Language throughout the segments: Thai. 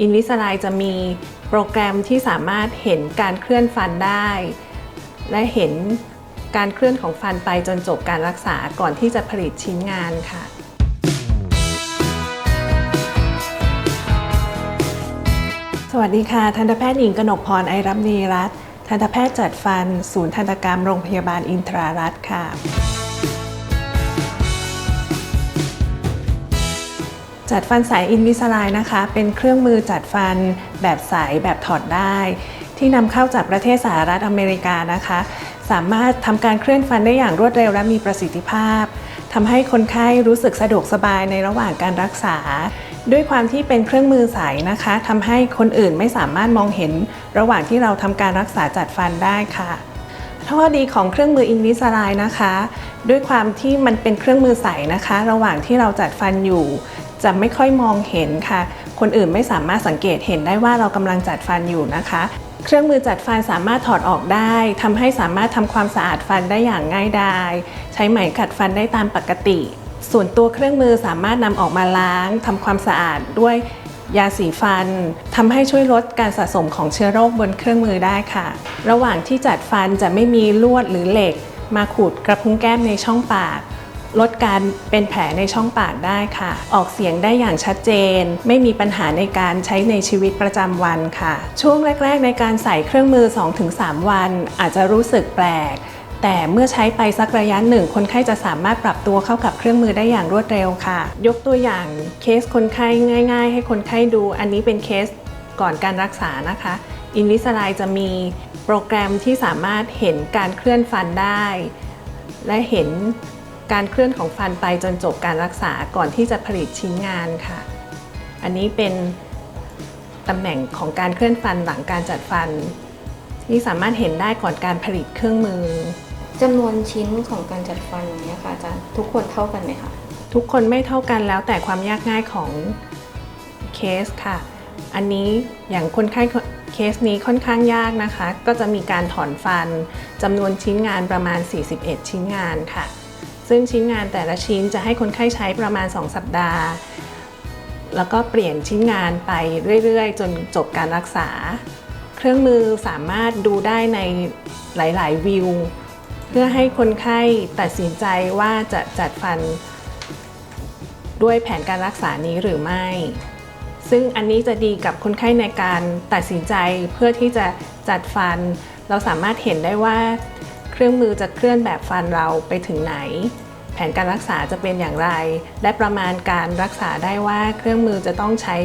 อินวิสไลจะมีโปรแกรมที่สามารถเห็นการเคลื่อนฟันได้ และเห็นการเคลื่อนของฟันไปจนจบการรักษาก่อนที่จะผลิตชิ้นงานค่ะสวัสดีค่ะ ทันตแพทย์หญิงกนกพรไอรับนีรัตทันตแพทย์จัดฟัน ศูนย์ทันตกรรมโรงพยาบาลอินทรารัตน์ค่ะ จัดฟันสายอินวิสไลนะคะ เป็นเครื่องมือจัดฟันแบบใสแบบถอดได้ ที่นำเข้าจากประเทศสหรัฐอเมริกานะคะ สามารถทำการเคลื่อนฟันได้อย่างรวดเร็วและมีประสิทธิภาพทำให้คนไข้รู้สึกสะดวกสบายในระหว่างการรักษา ด้วยความที่เป็นเครื่องมือใสนะคะทำให้คนอื่นไม่สามารถมองเห็น ระหว่างที่เราทำการรักษาจัดฟันได้ค่ะข้อดีของเครื่องมืออินวิสไลนะคะ ด้วยความที่มันเป็นเครื่องมือใสนะคะ ระหว่างที่เราจัดฟันอยู่ จะไม่ค่อยมองเห็นค่ะ คนอื่นไม่สามารถสังเกตเห็นได้ว่าเรากำลังจัดฟันอยู่นะคะ เครื่องมือจัดฟันสามารถถอดออกได้ทำให้สามารถทำความสะอาดฟันได้อย่างง่ายดายใช้ไหมขัดฟันได้ตามปกติ ส่วนตัวเครื่องมือสามารถนำออกมาล้างทำความสะอาดด้วยยาสีฟันทำให้ช่วยลดการสะสมของเชื้อโรคบนเครื่องมือได้ค่ะ ระหว่างที่จัดฟันจะไม่มีลวดหรือเหล็ก มาขูดกระพุ้งแก้มในช่องปาก ลดการเป็นแผลในช่องปากได้ค่ะ ออกเสียงได้อย่างชัดเจน ไม่มีปัญหาในการใช้ในชีวิตประจำวันค่ะ ช่วงแรก ๆ ในการใส่เครื่องมือ 2-3 วัน อาจจะรู้สึกแปลกแต่เมื่อใช้ไปสักระยะหนึ่ง คนไข้จะสามารถปรับตัวเข้ากับเครื่องมือได้อย่างรวดเร็วค่ะ ยกตัวอย่างเคสคนไข้ง่าย ๆ ให้คนไข้ดู อันนี้เป็นเคสก่อนการรักษานะคะ อินวิสไลจะมีโปรแกรมที่สามารถเห็นการเคลื่อนฟันได้ และเห็น การเคลื่อนของฟันไปจนจบการรักษาก่อนที่จะผลิตชิ้นงานค่ะ อันนี้เป็นตำแหน่งของการเคลื่อนฟันหลังการจัดฟัน ที่สามารถเห็นได้ก่อนการผลิตเครื่องมือจำนวนชิ้นของการจัดฟันอย่างเนี้ยค่ะอาจารย์ทุกคนเท่ากันไหมคะทุกคนไม่เท่ากันแล้วแต่ความยากง่ายของเคสค่ะ อันนี้อย่างคนไข้เคสนี้ค่อนข้างยากนะคะ ก็จะมีการถอนฟันจำนวนชิ้นงานประมาณ 41 ชิ้นงานค่ะ ซึ่งชิ้นงานแต่ละชิ้นจะให้คนไข้ใช้ประมาณ 2 สัปดาห์ แล้วก็เปลี่ยนชิ้นงานไปเรื่อยๆ จนจบการรักษา เครื่องมือสามารถดูได้ในหลายๆ วิว เพื่อให้คนไข้ตัดสินใจว่าจะจัดฟันด้วยแผนการรักษานี้หรือไม่ ซึ่งอันนี้จะดีกับคนไข้ในการตัดสินใจเพื่อที่จะจัดฟัน เราสามารถเห็นได้ว่า รื่องมือจะเคลื่อนแบบฟันเราไปถึงไหน แผนการรักษาจะเป็นอย่างไร และประมาณการรักษาได้ว่าเครื่องมือจะต้องใช้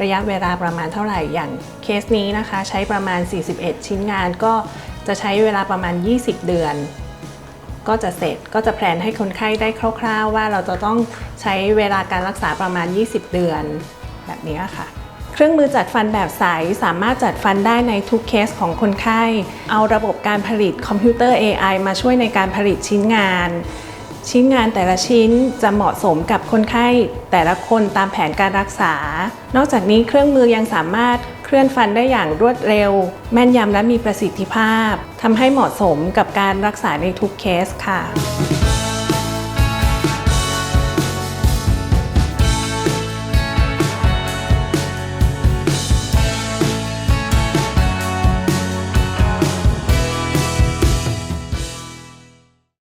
ระยะเวลาประมาณเท่าไหร่อย่างเคสนี้นะคะ ใช้ประมาณ 41 ชิ้นงานก็จะใช้เวลาประมาณ 20 เดือน ก็จะเสร็จก็จะแพลนให้คนไข้ได้คร่าว ๆ ว่าเราจะต้องใช้เวลาการรักษาประมาณ 20 เดือน แบบนี้ค่ะ เครื่องมือจัดฟันแบบใสสามารถจัดฟันได้ในทุกเคสของคนไข้ เอาระบบการผลิตคอมพิวเตอร์ AI มาช่วยในการผลิตชิ้นงาน ชิ้นงานแต่ละชิ้นจะเหมาะสมกับคนไข้ แต่ละคนตามแผนการรักษา นอกจากนี้เครื่องมือยังสามารถเคลื่อนฟันได้อย่างรวดเร็ว แม่นยำและมีประสิทธิภาพทำให้เหมาะสมกับการรักษาในทุกเคสค่ะ